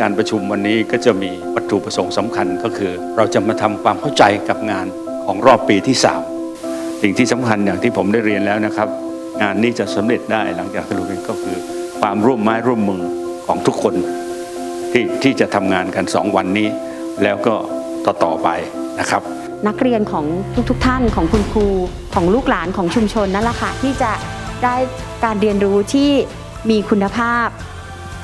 การประชุมวันนี้ก็จะมีวัตถุประสงค์สำคัญก็คือ เราจะมาทำความเข้าใจกับงานของรอบปีที่ 3 สิ่งที่สำคัญอย่างที่ผมได้เรียนแล้วนะครับ งานนี้จะสำเร็จได้หลังจากที่ราเรียนก็คือความร่วมไม้ร่วมมือของทุกคนที่ที่จะทำงานกัน 2 วันนี้ แล้วก็ต่อต่อไปนะครับ นักเรียนของทุกๆท่านของคุณครูของลูกหลานของชุมชนนั่นแหละค่ะที่จะได้การเรียนรู้ที่มีคุณภาพ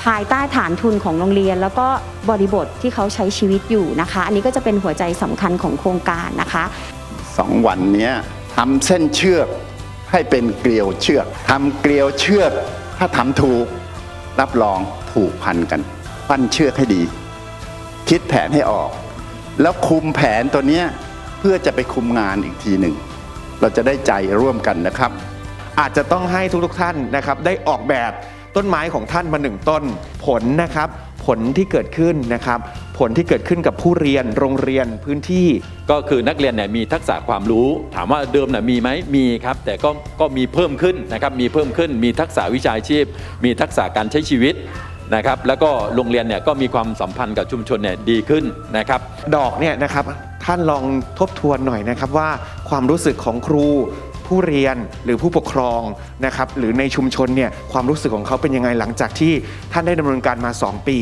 ภายใต้ฐานทุนของโรงเรียน แล้วก็บริบทที่เขาใช้ชีวิตอยู่นะคะ อันนี้ก็จะเป็นหัวใจสำคัญของโครงการนะคะสองวันนี้ทำเส้นเชือกให้เป็นเกลียวเชือกทำเกลียวเชือกถ้าทำถูก รับรองผูกพันกัน ปั้นเชือกให้ดี คิดแผนให้ออก แล้วคุมแผนตัวเนี้ยเพื่อจะไปคุมงานอีกทีหนึ่ง เราจะได้ใจร่วมกันนะครับ อาจจะต้องให้ทุกๆท่านนะครับได้ออกแบบ ต้นไม้ของท่านมาหนึ่งต้น ผลนะครับ ผลที่เกิดขึ้นนะครับ ผลที่เกิดขึ้นกับผู้เรียนโรงเรียนพื้นที่ ก็คือนักเรียนเนี่ยมีทักษะความรู้ ถามว่าเดิมน่ะมีไหมมีครับ แต่ก็ก็มีเพิ่มขึ้นนะครับมีเพิ่มขึ้น มีทักษะวิชาชีพ มีทักษะการใช้ชีวิตนะครับแล้วก็โรงเรียนเนี่ยก็มีความสัมพันธ์กับชุมชนเนี่ยดีขึ้นนะครับ ดอกเนี่ยนะครับท่านลองทบทวนหน่อยนะครับว่าความรู้สึกของครู ผู้เรียนหรือผู้ปกครองนะครับหรือในชุมชนเนี่ยความรู้สึกของเขาเป็นยังไงหลังจากที่ท่านได้ดำเนินการมา 2 ปี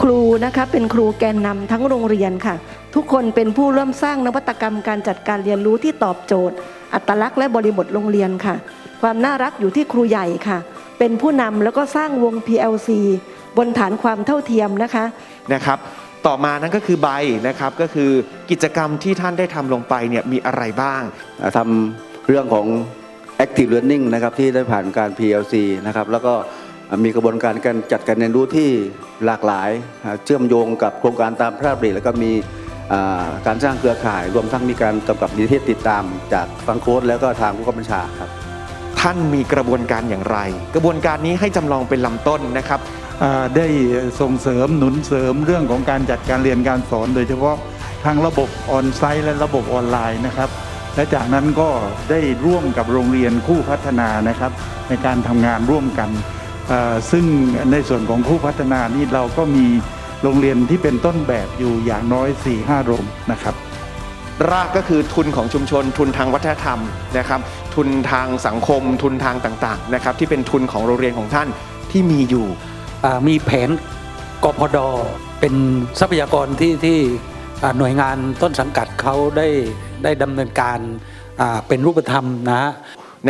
ครูนะคะเป็นครูแกนนำทั้งโรงเรียนค่ะ ทุกคนเป็นผู้เริ่มสร้างนวัตกรรมการจัดการเรียนรู้ที่ตอบโจทย์ อัตลักษณ์และบริบทโรงเรียนค่ะ ความน่ารักอยู่ที่ครูใหญ่ค่ะ เป็นผู้นำแล้วก็สร้างวง PLC บนฐานความเท่าเทียมนะคะ นะครับต่อมานั่นก็คือใบนะครับก็คือกิจกรรมที่ท่านได้ทำลงไปเนี่ยมีอะไรบ้างทำ เรื่องของ active learning นะครับที่ได้ผ่านการ PLC นะครับแล้วก็มีกระบวนการการจัดการเรียนรู้ที่หลากหลายอ่าเชื่อมโยงกับโครงการตามพระราชดำริแล้วก็มีอ่าการสร้างเครือข่าย รวมทั้งมีการกำกับนิเทศติดตามจากฟังโค้ดแล้วก็ทางผู้กำกับบัญชาครับท่านมีกระบวนการอย่างไร กระบวนการนี้ให้จำลองเป็นลำต้นนะครับอ่าได้ส่งเสริมหนุนเสริมเรื่องของการจัดการเรียนการสอน โดยเฉพาะทางระบบออนไซต์และระบบออนไลน์นะครับ และจากนั้นก็ได้ร่วมกับโรงเรียนคู่พัฒนานะครับ ในการทำงานร่วมกันอ่าซึ่งในส่วนของคู่พัฒนานี่เราก็มีโรงเรียนที่เป็นต้นแบบอยู่อย่างน้อย 4-5 โรงนะครับ รากก็คือทุนของชุมชน ทุนทางวัฒนธรรมนะครับ ทุนทางสังคม ทุนทางต่างๆนะครับ ที่เป็นทุนของโรงเรียนของท่านที่มีอยู่อ่ามีแผนกพดเป็นทรัพยากรที่ที่อ่าหน่วยงานต้นสังกัดเขาได้ ได้ดำเนินการอ่าเป็นรูปธรรมนะฮะ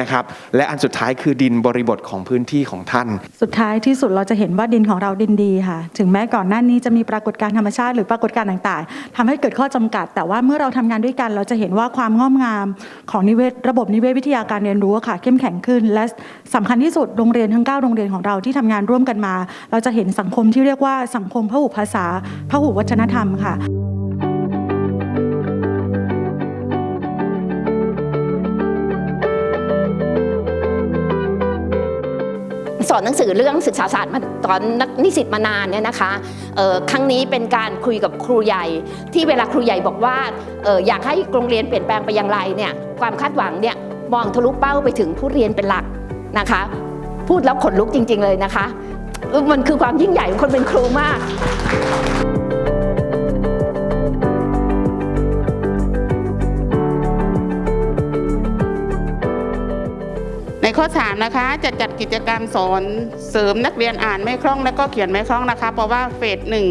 นะครับ และอันสุดท้ายคือดินบริบทของพื้นที่ของท่าน สุดท้ายที่สุดเราจะเห็นว่าดินของเราดินดีค่ะ ถึงแม้ก่อนหน้านี้จะมีปรากฏการณ์ธรรมชาติหรือปรากฏการณ์ต่างๆทำให้เกิดข้อจำกัด แต่ว่าเมื่อเราทำงานด้วยกัน เราจะเห็นว่าความงอมงามของนิเวศระบบนิเวศวิทยาการเรียนรู้อะค่ะ เข้มแข็งขึ้น และสำคัญที่สุดโรงเรียนทั้ง9โรงเรียนของเราที่ทำงานร่วมกันมา เราจะเห็นสังคมที่เรียกว่าสังคมพหุภาษาพหุวัฒนธรรมค่ะ อนหนังสือเรื่องศึกษาศาสตร์มาตอนนักนิสิตมานานเนี่ยนะคะครั้งนี้เป็นการคุยกับครูใหญ่ ที่เวลาครูใหญ่บอกว่าอออยากให้โรงเรียนเปลี่ยนแปลงไปอย่างไรเนี่ยความคาดหวังเนี่ยมองทะลุเป้าไปถึงผู้เรียนเป็นหลักนะคะ พูดแล้วขนลุกจริง ๆเลยนะคะ มันคือความยิ่งใหญ่ของคนเป็นครูมาก ในข้อ 3 นะคะจะจัดกิจกรรมสอนเสริมนักเรียนอ่านไม่คล่องแล้วก็เขียนไม่คล่องนะคะ เพราะว่าเฟสหนึ่ง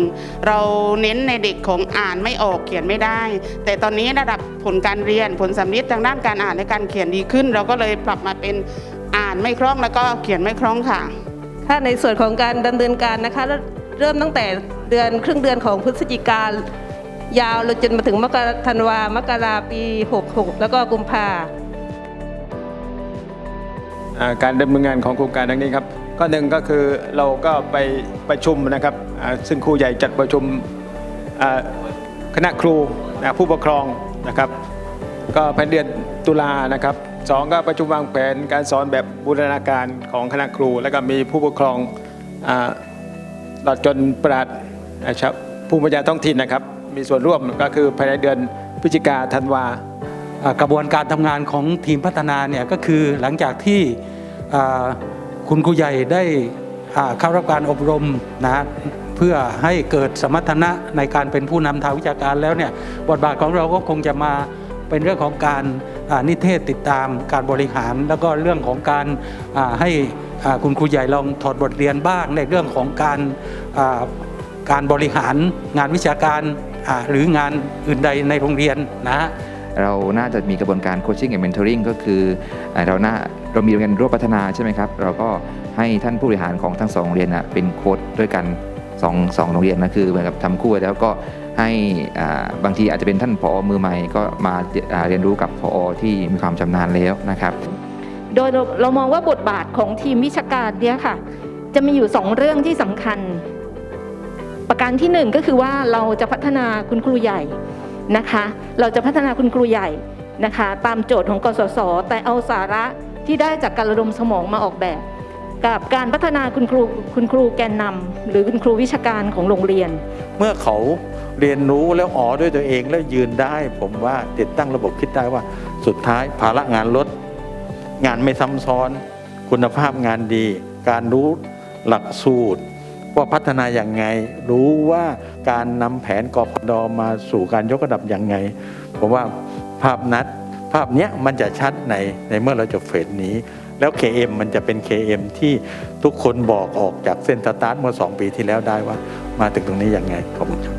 เราเน้นในเด็กของอ่านไม่ออกเขียนไม่ได้ แต่ตอนนี้ระดับผลการเรียนผลสำลิดทางด้านการอ่านและการเขียนดีขึ้น เราก็เลยปรับมาเป็นอ่านไม่คล่องแล้วก็เขียนไม่คล่องค่ะ ถ้าในส่วนของการดำเนินการนะคะ เริ่มตั้งแต่เดือนครึ่งเดือนของพฤศจิกายาวเลยจนมาถึงมกราธันวามกราปี 66 แล้วก็กุมภา การดำเนินงานของโครงการดังนี้ครับข้อหนึ่งก็คือเราก็ไปประชุมนะครับซึ่งครูใหญ่จัดประชุมคณะครูผู้ปกครองนะครับ ก็ภายในเดือนตุลานะครับสองก็ประชุมวางแผนการสอนแบบบูรณาการของคณะครู แล้วก็มีผู้ปกครองตลอดจนปราดนะครับผู้บัญชาท้องถิ่นนะครับ มีส่วนร่วมก็คือภายในเดือนพฤศจิกาธันวา กระบวนการทำงานของทีมพัฒนาเนี่ยก็คือหลังจากที่คุณครูใหญ่ได้เข้ารับการอบรมนะฮะเพื่อให้เกิดสมรรถนะในการเป็นผู้นำทางวิชาการแล้วเนี่ยบทบาทของเราก็คงจะมาเป็นเรื่องของการนิเทศติดตามการบริหาร แล้วก็เรื่องของการให้คุณครูใหญ่ลองถอดบทเรียนบ้างในเรื่องของการการบริหารงานวิชาการหรืองานอื่นใดในโรงเรียนนะฮะ เราน่าจะมีกระบวนการโคชชิ่งกับเมนทอริงก็คือเราน่าเรามีโรงเรียนร่วมพัฒนาใช่ไหมครับ เราก็ให้ท่านผู้บริหารของทั้งสองโรงเรียนเป็นโค้ดด้วยกันสองสองโรงเรียนนะคือเหมือนกับทำคู่แล้วก็ให้บางทีอาจจะเป็นท่านผอมือใหม่ก็มาเรียนรู้กับผอที่มีความชำนาญแล้วนะครับ โดยเราเรามองว่าบทบาทของทีมวิชาการเนี่ยค่ะ จะมีอยู่สองเรื่องที่สำคัญ ประการที่หนึ่งก็คือว่าเราจะพัฒนาคุณครูใหญ่ นะคะ เราจะพัฒนาคุณครูใหญ่นะคะ ตามโจทย์ของกสศแต่เอาสาระที่ได้จากการระดมสมองมาออกแบบ กับการพัฒนาคุณครูคุณครูแกนนำหรือคุณครูวิชาการของโรงเรียน เมื่อเขาเรียนรู้แล้วอ๋อด้วยตัวเองแล้วยืนได้ ผมว่าติดตั้งระบบคิดได้ว่าสุดท้ายภาระงานลด งานไม่ซ้ำซ้อน คุณภาพงานดี การรู้หลักสูตร ว่าพัฒนาอย่างไง รู้ว่าการนำแผนกพดมาสู่การยกระดับอย่างไง ผมว่าภาพนัดภาพเนี้ยมันจะชัดในในเมื่อเราจบเฟสนี้ แล้ว KM มันจะเป็น KM ที่ทุกคนบอกออกจากเส้นสตาร์ทเมื่อ 2 ปีที่แล้วได้ว่า มาถึงตรงนี้อย่างไงขอบคุณครับ